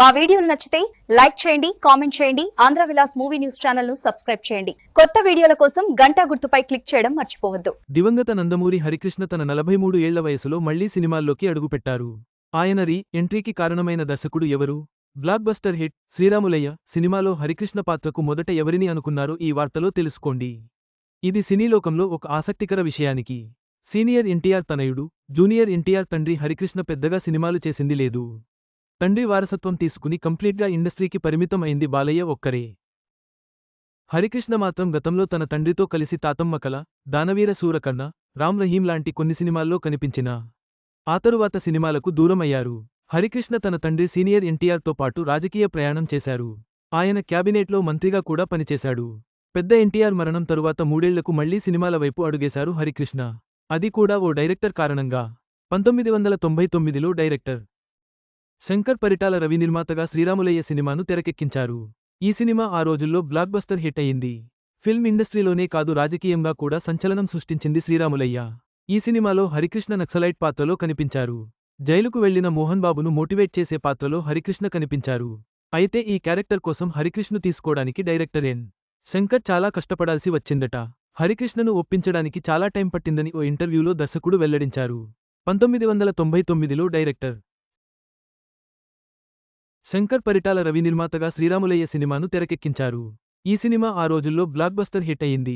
మా వీడియోలు నచ్చితే లైక్ చేయండి కామెంట్ చేయండి ఆంధ్ర విలాస్ మూవీ న్యూస్ ఛానల్ను సబ్స్క్రైబ్ చేయండి. కొత్త వీడియోల కోసం గంటా గుర్తుపై క్లిక్ చేయడం మర్చిపోవద్దు. దివంగత నందమూరి హరికృష్ణ తన నలభై మూడు ఏళ్ళ వయసులో మళ్ళీ సినిమాల్లోకి అడుగుపెట్టారు. ఆయన రీ ఎంట్రీకి కారణమైన దర్శకుడు ఎవరు? బ్లాక్ బస్టర్ హిట్ శ్రీరాములయ్య సినిమాలో హరికృష్ణ పాత్రకు మొదట ఎవరిని అనుకున్నారో ఈ వార్తలో తెలుసుకోండి. ఇది సినీలోకంలో ఒక ఆసక్తికర విషయానికి. సీనియర్ ఎన్టీఆర్ తనయుడు జూనియర్ ఎన్టీఆర్ తండ్రి హరికృష్ణ పెద్దగా సినిమాలు చేసింది లేదు. తండ్రి వారసత్వం తీసుకుని కంప్లీట్గా ఇండస్ట్రీకి పరిమితం అయింది బాలయ్య ఒక్కరే. హరికృష్ణ మాత్రం గతంలో తన తండ్రితో కలిసి తాతమ్మ కల దానవీర సూరకర్ణ రామ్ రహీం లాంటి కొన్ని సినిమాల్లో కనిపించినా ఆ తరువాత సినిమాలకు దూరమయ్యారు. హరికృష్ణ తన తండ్రి సీనియర్ ఎన్టీఆర్తో పాటు రాజకీయ ప్రయాణం చేశారు. ఆయన క్యాబినెట్లో మంత్రిగా కూడా పనిచేశాడు. పెద్ద ఎన్టీఆర్ మరణం తరువాత మూడేళ్ళకు మళ్ళీ సినిమాల వైపు అడుగేశారు హరికృష్ణ. అది కూడా ఓ డైరెక్టర్ కారణంగా. పంతొమ్మిది వందల తొంభై తొమ్మిదిలో డైరెక్టర్. శంకర్ పరిటాల రవి నిర్మాతగా శ్రీరాములయ్య సినిమాను తెరకెక్కించారు. ఈ సినిమా ఆ రోజుల్లో బ్లాక్ బస్టర్ హిట్ అయింది ఫిల్మ్ ఇండస్ట్రీలోనే కాదు రాజకీయంగా కూడా సంచలనం సృష్టించింది శ్రీరాములయ్య. ఈ సినిమాలో హరికృష్ణ నక్సలైట్ పాత్రలో కనిపించారు. జైలుకు వెళ్ళిన మోహన్ బాబును మోటివేట్ చేసే పాత్రలో హరికృష్ణ కనిపించారు. అయితే ఈ క్యారెక్టర్ కోసం హరికృష్ణు తీసుకోవడానికి డైరెక్టర్ ఎన్. శంకర్ చాలా కష్టపడాల్సి వచ్చిందట. హరికృష్ణను ఒప్పించడానికి చాలా టైం పట్టిందని ఓ ఇంటర్వ్యూలో దర్శకుడు వెల్లడించారు. పంతొమ్మిది వందల తొంభై తొమ్మిదిలో డైరెక్టర్. శంకర్ పరిటాల రవి నిర్మాతగా శ్రీరాములయ్య సినిమాను తెరకెక్కించారు. ఈ సినిమా ఆ రోజుల్లో బ్లాక్ బస్టర్ హిట్ అయింది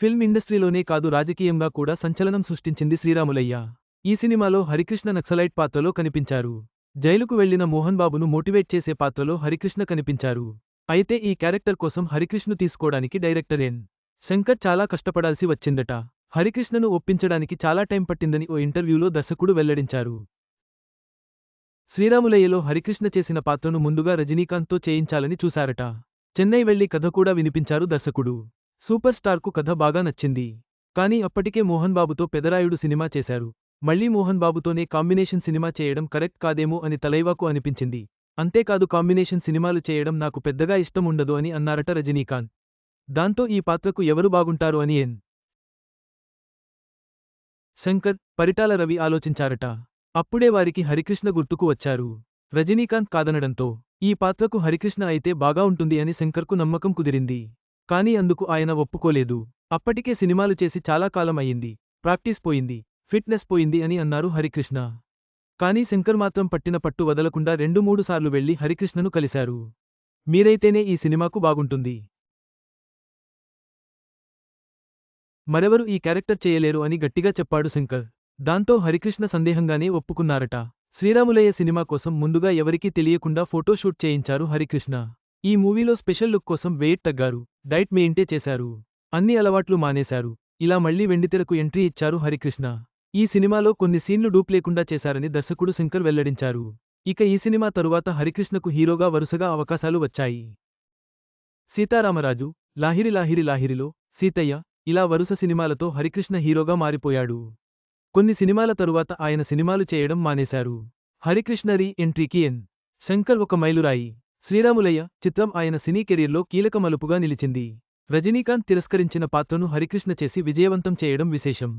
ఫిల్మ్ ఇండస్ట్రీలోనే కాదు రాజకీయంగా కూడా సంచలనం సృష్టించింది శ్రీరాములయ్య. ఈ సినిమాలో హరికృష్ణ నక్సలైట్ పాత్రలో కనిపించారు. జైలుకు వెళ్ళిన మోహన్ బాబును మోటివేట్ చేసే పాత్రలో హరికృష్ణ కనిపించారు. అయితే ఈ క్యారెక్టర్ కోసం హరికృష్ణు తీసుకోవడానికి డైరెక్టర్ ఎన్. శంకర్ చాలా కష్టపడాల్సి వచ్చిందట. హరికృష్ణను ఒప్పించడానికి చాలా టైం పట్టిందని ఓ ఇంటర్వ్యూలో దర్శకుడు వెల్లడించారు. శ్రీరాములయ్యలో హరికృష్ణ చేసిన పాత్రను ముందుగా రజనీకాంత్తో చేయించాలని చూశారట. చెన్నై వెళ్ళి కథ కూడా వినిపించారు దర్శకుడు. సూపర్ స్టార్కు కథ బాగా నచ్చింది. కానీ అప్పటికే మోహన్ బాబుతో పెదరాయుడు సినిమా చేశారు. మళ్ళీ మోహన్ బాబుతోనే కాంబినేషన్ సినిమా చేయడం కరెక్ట్ కాదేమో అని తలైవాకు అనిపించింది. అంతేకాదు కాంబినేషన్ సినిమాలు చేయడం నాకు పెద్దగా ఇష్టం ఉండదు అని అన్నారట రజనీకాంత్. దాంతో ఈ పాత్రకు ఎవరు బాగుంటారు అని ఎన్. శంకర్ పరిటాల రవి ఆలోచించారట. అప్పుడే వారికి హరికృష్ణ గుర్తుకు వచ్చారు. రజనీకాంత్ కాదనడంతో ఈ పాత్రకు హరికృష్ణ అయితే బాగా ఉంటుంది అని శంకర్కు నమ్మకం కుదిరింది. కాని అందుకు ఆయన ఒప్పుకోలేదు. అప్పటికే సినిమాలు చేసి చాలా కాలం అయ్యింది. ప్రాక్టీస్ పోయింది. ఫిట్నెస్ పోయింది అని అన్నారు హరికృష్ణ. కానీ శంకర్ మాత్రం పట్టిన పట్టు వదలకుండా రెండు మూడు సార్లు వెళ్ళి హరికృష్ణను కలిశారు. మీరైతేనే ఈ సినిమాకు బాగుంటుంది. మరెవరు ఈ క్యారెక్టర్ చేయలేరు అని గట్టిగా చెప్పాడు శంకర్. దాంతో హరికృష్ణ సందేహంగానే ఒప్పుకున్నారట. శ్రీరాములయ్య సినిమా కోసం ముందుగా ఎవరికీ తెలియకుండా ఫోటోషూట్ చేయించారు హరికృష్ణ. ఈ మూవీలో స్పెషల్ లుక్ కోసం వెయిట్ తగ్గారు. డైట్ మెయింటే చేశారు. అన్ని అలవాట్లు మానేశారు. ఇలా మళ్ళీ వెండితెరకు ఎంట్రీ ఇచ్చారు హరికృష్ణ. ఈ సినిమాలో కొన్ని సీన్లు డూప్ లేకుండా చేశారని దర్శకుడు శంకర్ వెల్లడించారు. ఇక ఈ సినిమా తరువాత హరికృష్ణకు హీరోగా వరుసగా అవకాశాలు వచ్చాయి. సీతారామరాజు లాహిరి లాహిరి లాహిరిలో సీతయ్య ఇలా వరుస సినిమాలతో హరికృష్ణ హీరోగా మారిపోయాడు. కొన్ని సినిమాల తరువాత ఆయన సినిమాలు చేయడం మానేశారు. హరికృష్ణరీ ఎంట్రీకి ఎన్. శంకర్ ఒక మైలురాయి. శ్రీరాములయ్య చిత్రం ఆయన సినీ కెరీర్లో కీలక మలుపుగా నిలిచింది. రజనీకాంత్ తిరస్కరించిన పాత్రను హరికృష్ణ చేసి విజయవంతం చేయడం విశేషం.